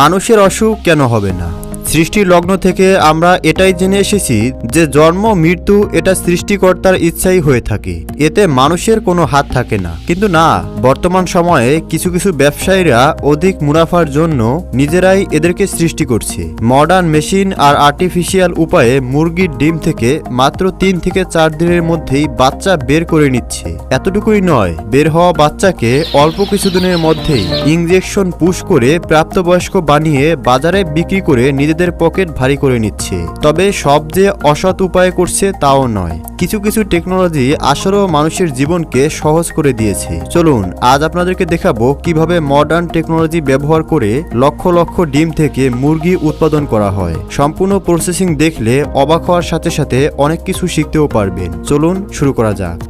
মানুষের অসুখ কেন হবে না? সৃষ্টির লগ্ন থেকে আমরা এটাই জেনে এসেছি যে জন্ম, মৃত্যু এটা সৃষ্টিকর্তার ইচ্ছাই হয়ে থাকে। এতে মানুষের কোনো হাত থাকে না। কিন্তু না, বর্তমান সময়ে কিছু কিছু ব্যবসায়ীরা অধিক মুনাফার জন্য নিজেরাই এদেরকে সৃষ্টি করছে। মডার্ন মেশিন আর আর্টিফিশিয়াল উপায়ে মুরগির ডিম থেকে মাত্র তিন থেকে চার দিনের মধ্যেই বাচ্চা বের করে নিচ্ছে। এতটুকুই নয়, বের হওয়া বাচ্চাকে অল্প কিছুদিনের মধ্যেই ইঞ্জেকশন পুশ করে প্রাপ্তবয়স্ক বানিয়ে বাজারে বিক্রি করে নিজেদের পকেট ভারী করে নিচ্ছে। তবে সব যে অসৎ উপায়ে করছে তাও নয়। কিছু কিছু টেকনোলজি আসলেও মানুষের জীবনকে সহজ করে দিয়েছে। চলুন, আজ আপনাদেরকে দেখাবো কীভাবে মডার্ন টেকনোলজি ব্যবহার করে লক্ষ লক্ষ ডিম থেকে মুরগি উৎপাদন করা হয়। সম্পূর্ণ প্রসেসিং দেখলে অবাক হওয়ার সাথে সাথে অনেক কিছু শিখতেও পারবেন। চলুন, শুরু করা যাক।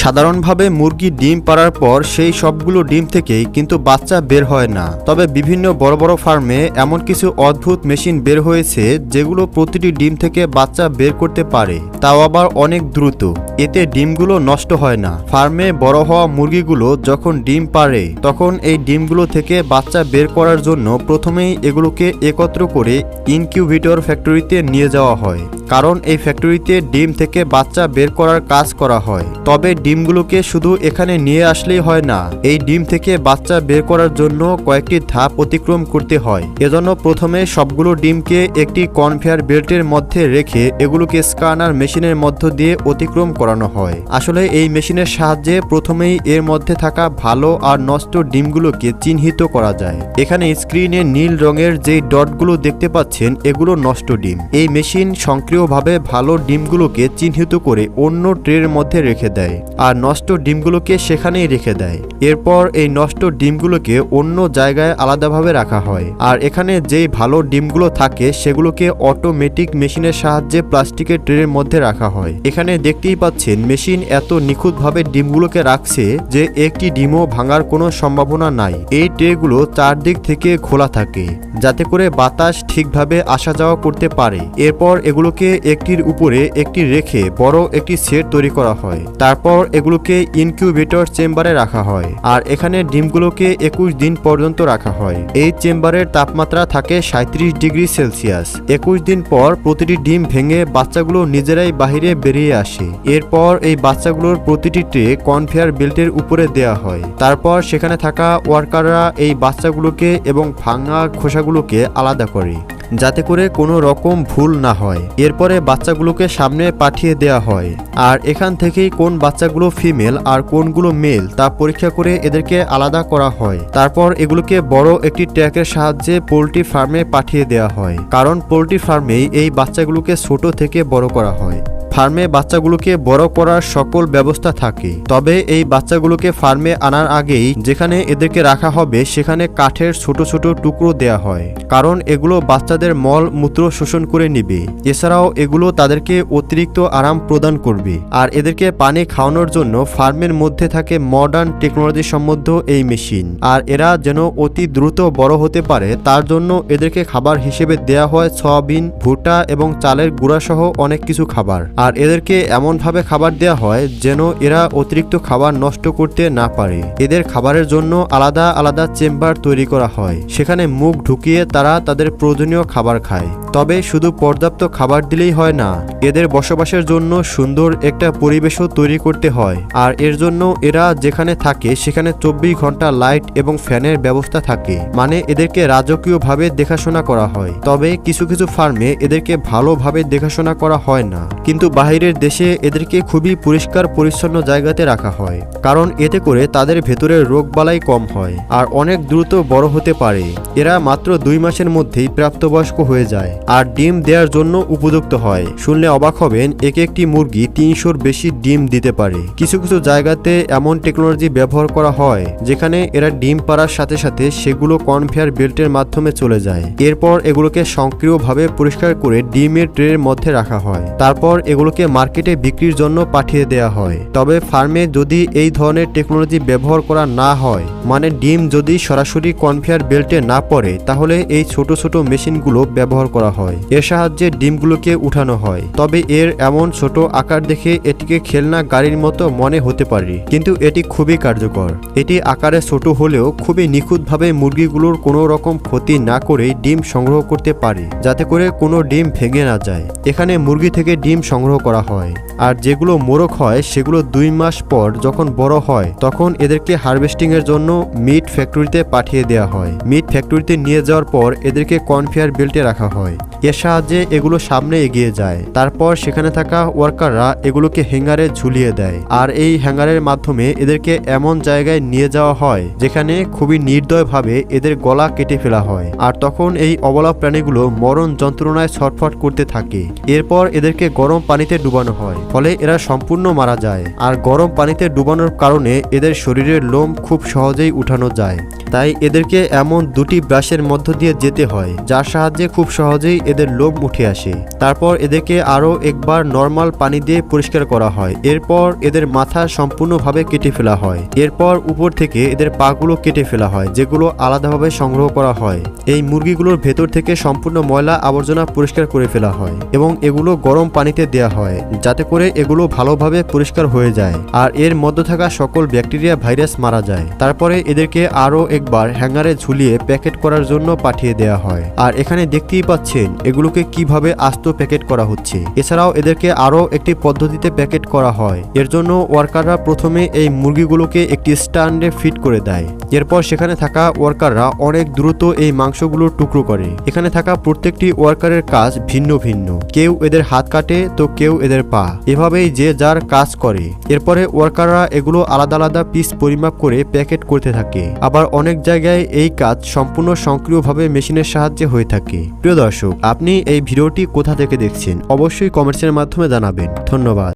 সাধারণভাবে মুরগি ডিম পাড়ার পর সেই সবগুলো ডিম থেকেই কিন্তু বাচ্চা বের হয় না। তবে বিভিন্ন বড় বড় ফার্মে এমন কিছু অদ্ভুত মেশিন বের হয়েছে যেগুলো প্রতিটি ডিম থেকে বাচ্চা বের করতে পারে। তাও আবার অনেক দ্রুত। এতে ডিমগুলো নষ্ট হয় না। ফার্মে বড় হওয়া মুরগিগুলো যখন ডিম পারে তখন এই ডিমগুলো থেকে বাচ্চা বের করার জন্য প্রথমেই এগুলোকে একত্র করে ইনকিউবেটর ফ্যাক্টরিতে নিয়ে যাওয়া হয়। কারণ এই ফ্যাক্টরিতে ডিম থেকে বাচ্চা বের করার কাজ করা হয়। তবে ডিমগুলোকে শুধু এখানে নিয়ে আসলেই হয় না, এই ডিম থেকে বাচ্চা বের করার জন্য কয়েকটি ধাপ অতিক্রম করতে হয়। এজন্য প্রথমে সবগুলো ডিমকে একটি কনভেয়ার বেল্টের মধ্যে রেখে এগুলোকে স্ক্যানার মেশিনের মধ্য দিয়ে অতিক্রম করানো হয়। আসলে এই মেশিনের সাহায্যে প্রথমেই এর মধ্যে থাকা ভালো আর নষ্ট ডিমগুলোকে চিহ্নিত করা যায়। এখানে স্ক্রিনে নীল রঙের যে ডটগুলো দেখতে পাচ্ছেন, এগুলো নষ্ট ডিম। এই মেশিন সক্রিয়ভাবে ভালো ডিমগুলোকে চিহ্নিত করে অন্য ট্রের মধ্যে রেখে দেয়। আর নষ্ট ডিমগুলোকে সেখানেই রেখে দেয়। এরপর এই নষ্ট ডিমগুলোকে অন্য জায়গায় আলাদাভাবে রাখা হয়। আর এখানে যেই ভালো ডিমগুলো থাকে, সেগুলোকে অটোমেটিক মেশিনের সাহায্যে প্লাস্টিকের ট্রের মধ্যে রাখা হয়। এখানে দেখতেই পাচ্ছেন মেশিন এত নিখুঁতভাবে ডিমগুলোকে রাখছে যে একটি ডিমও ভাঙার কোনো সম্ভাবনা নাই। এই ট্রেগুলো চারদিক থেকে খোলা থাকে, যাতে করে বাতাস ঠিকভাবে আসা যাওয়া করতে পারে। এরপর এগুলোকে একটির উপরে একটি রেখে বড় একটি সেট তৈরি করা হয়। তারপর এগুলোকে ইনকিউবেটর চেম্বারে রাখা হয় আর এখানে ডিমগুলোকে একুশ দিন পর্যন্ত রাখা হয়। এই চেম্বারের তাপমাত্রা থাকে সাঁত্রিশ ডিগ্রি সেলসিয়াস। একুশ দিন পর প্রতিটি ডিম ভেঙে বাচ্চাগুলো নিজেরাই বাহিরে বেরিয়ে আসে। এরপর এই বাচ্চাগুলোর প্রতিটি ট্রে কনভেয়ার বেল্টের উপরে দেয়া হয়। তারপর সেখানে থাকা ওয়ার্কাররা এই বাচ্চাগুলোকে এবং ভাঙা খোসাগুলোকে আলাদা করে। যাতে করে কোনো রকম ভুল না হয়। এরপরে বাচ্চাগুলোকে সামনে পাঠিয়ে দেয়া হয়। আর এখান থেকেই কোন বাচ্চাগুলো ফিমেল আর কোনগুলো মেল তা পরীক্ষা করে এদেরকে আলাদা করা হয়। তারপর এগুলোকে বড় একটি ট্র্যাকের সাহায্যে পোলট্রি ফার্মে পাঠিয়ে দেওয়া হয়। কারণ পোলট্রি ফার্মেই এই বাচ্চাগুলোকে ছোট থেকে বড় করা হয়। ফার্মে বাচ্চাগুলোকে বড় করার সকল ব্যবস্থা থাকে। তবে এই বাচ্চাগুলোকে ফার্মে আনার আগেই যেখানে এদেরকে রাখা হবে সেখানে কাঠের ছোট ছোট টুকরো দেয়া হয়। কারণ এগুলো বাচ্চাদের মল মূত্র শোষণ করে নিবে। এছাড়াও এগুলো তাদেরকে অতিরিক্ত আরাম প্রদান করবে। আর এদেরকে পানি খাওয়ানোর জন্য ফার্মের মধ্যে থাকে মডার্ন টেকনোলজি সম্বদ্ধ এই মেশিন আর এরা যেন অতি দ্রুত বড় হতে পারে, তার জন্য এদেরকে খাবার হিসেবে দেয়া হয় সয়াবিন, ভুট্টা এবং চালের গুঁড়া সহ অনেক কিছু খাবার। আর এদেরকে এমনভাবে খাবার দেওয়া হয় যেন এরা অতিরিক্ত খাবার নষ্ট করতে না পারে। এদের খাবারের জন্য আলাদা আলাদা চেম্বার তৈরি করা হয়। সেখানে মুখ ঢুকিয়ে তারা তাদের প্রয়োজনীয় খাবার খায়। তবে শুধু পর্যাপ্ত খাবার দিলেই হয় না, এদের বসবাসের জন্য সুন্দর একটা পরিবেশও তৈরি করতে হয়। আর এর জন্য এরা যেখানে থাকে, সেখানে চব্বিশ ঘণ্টা লাইট এবং ফ্যানের ব্যবস্থা থাকে। মানে এদেরকে রাজকীয়ভাবে দেখাশোনা করা হয়। তবে কিছু কিছু ফার্মে এদেরকে ভালোভাবে দেখাশোনা করা হয় না। কিন্তু বাহিরের দেশে এদেরকে খুবই পরিষ্কার, পরিচ্ছন্ন জায়গাতে রাখা হয়। কারণ এতে করে তাদের ভেতরে রোগবালাই কম হয় আর অনেক দ্রুত বড় হতে পারে। এরা মাত্র দুই মাসের মধ্যেই প্রাপ্তবয়স্ক হয়ে যায় আর ডিম দেওয়ার জন্য উপযুক্ত হয়। শুনলে অবাক হবেন, এক একটি মুরগি তিনশোর বেশি ডিম দিতে পারে। কিছু কিছু জায়গাতে এমন টেকনোলজি ব্যবহার করা হয়, যেখানে এরা ডিম পাড়ার সাথে সাথে সেগুলো কনভেয়ার বেল্টের মাধ্যমে চলে যায়। এরপর এগুলোকে সক্রিয়ভাবে পরিষ্কার করে ডিমের ট্রের মধ্যে রাখা হয়। তারপর এগুলোকে মার্কেটে বিক্রির জন্য পাঠিয়ে দেওয়া হয়। তবে ফার্মে যদি এই ধরনের টেকনোলজি ব্যবহার করা না হয় মানে ডিম যদি সরাসরি কনভেয়ার বেল্টে না পড়ে, তাহলে এই ছোট ছোট মেশিনগুলো ব্যবহার করা হয়। এর সাহায্যে ডিমগুলোকে উঠানো হয়। তবে এর এমন ছোট আকার দেখে এটিকে খেলনা গাড়ির মতো মনে হতে পারে। কিন্তু এটি খুবই কার্যকর। এটি আকারে ছোট হলেও খুবই নিখুঁতভাবে মুরগিগুলোর কোনো রকম ক্ষতি না করেই ডিম সংগ্রহ করতে পারে, যাতে করে কোনো ডিম ভেঙে না যায়। এখানে মুরগি থেকে ডিম সংগ্রহ করা হয়। আর যেগুলো মোরগ হয়, সেগুলো দুই মাস পর যখন বড় হয়, তখন এদেরকে হারভেস্টিং এর জন্য মিট ফ্যাক্টরিতে পাঠিয়ে দেওয়া হয়। মিট ফ্যাক্টরিতে নিয়ে যাওয়ার পর এদেরকে কনফেয়ার বেল্টে রাখা হয়। এর সাহায্যে এগুলো সামনে এগিয়ে যায়। তারপর সেখানে থাকা ওয়ার্কাররা এগুলোকে হ্যাঙ্গারে ঝুলিয়ে দেয়। আর এই হ্যাঙ্গারের মাধ্যমে এদেরকে এমন জায়গায় নিয়ে যাওয়া হয়, যেখানে খুবই নির্দয়ভাবে এদের গলা কেটে ফেলা হয়। আর তখন এই অবলা প্রাণীগুলো মরণ যন্ত্রণায় ছটফট করতে থাকে। এরপর এদেরকে গরম পানিতে ডুবানো হয়, ফলে এরা সম্পূর্ণ মারা যায়। আর গরম পানিতে ডুবানোর কারণে এদের শরীরের লোম খুব সহজেই উঠানো যায়। তাই এদেরকে এমন দুটি ব্রাশের মধ্য দিয়ে যেতে হয়, যার সাহায্যে খুব সহজেই এদের লোম উঠে আসে। তারপর এদেরকে আরও একবার নর্মাল পানি দিয়ে পরিষ্কার করা হয়। এরপর এদের মাথা সম্পূর্ণভাবে কেটে ফেলা হয়। এরপর উপর থেকে এদের পাগুলো কেটে ফেলা হয়, যেগুলো আলাদাভাবে সংগ্রহ করা হয়। এই মুরগিগুলোর ভেতর থেকে সম্পূর্ণ ময়লা আবর্জনা পরিষ্কার করে ফেলা হয় এবং এগুলো গরম পানিতে দেওয়া হয়, যাতে করে এগুলো ভালোভাবে পরিষ্কার হয়ে যায়। আর এর মধ্যে থাকা সকল ব্যাকটেরিয়া, ভাইরাস মারা যায়। তারপরে এদেরকে আরও একবার হ্যাঙ্গারে ঝুলিয়ে প্যাকেট করার জন্য পাঠিয়ে দেওয়া হয়। আর এখানে দেখতেই পাচ্ছেন, এগুলোকে কীভাবে আস্ত প্যাকেট করা হচ্ছে। এছাড়াও এদেরকে আরও একটি পদ্ধতিতে প্যাকেট করা হয়। এর জন্য ওয়ার্কাররা প্রথমে এই মুরগিগুলোকে একটি স্ট্যান্ডে ফিট করে দেয়। এরপর সেখানে থাকা ওয়ার্কাররা অনেক দ্রুত এই মাংসগুলো টুকরো করে। এখানে থাকা প্রত্যেকটি ওয়ার্কারের কাজ ভিন্ন ভিন্ন। কেউ এদের হাত কাটে, তো কেউ এদের পা। এভাবেই যে যার কাজ করে। এরপরে ওয়ার্কাররা এগুলো আলাদা আলাদা পিস পরিমাপ করে প্যাকেট করতে থাকে। আবার অনেক জায়গায় এই কাজ সম্পূর্ণ সক্রিয়ভাবে মেশিনের সাহায্যে হয়ে থাকে। প্রিয় দর্শক, আপনি এই ভিডিওটি কোথা থেকে দেখছেন? অবশ্যই কমেন্টসের মাধ্যমে জানাবেন। ধন্যবাদ।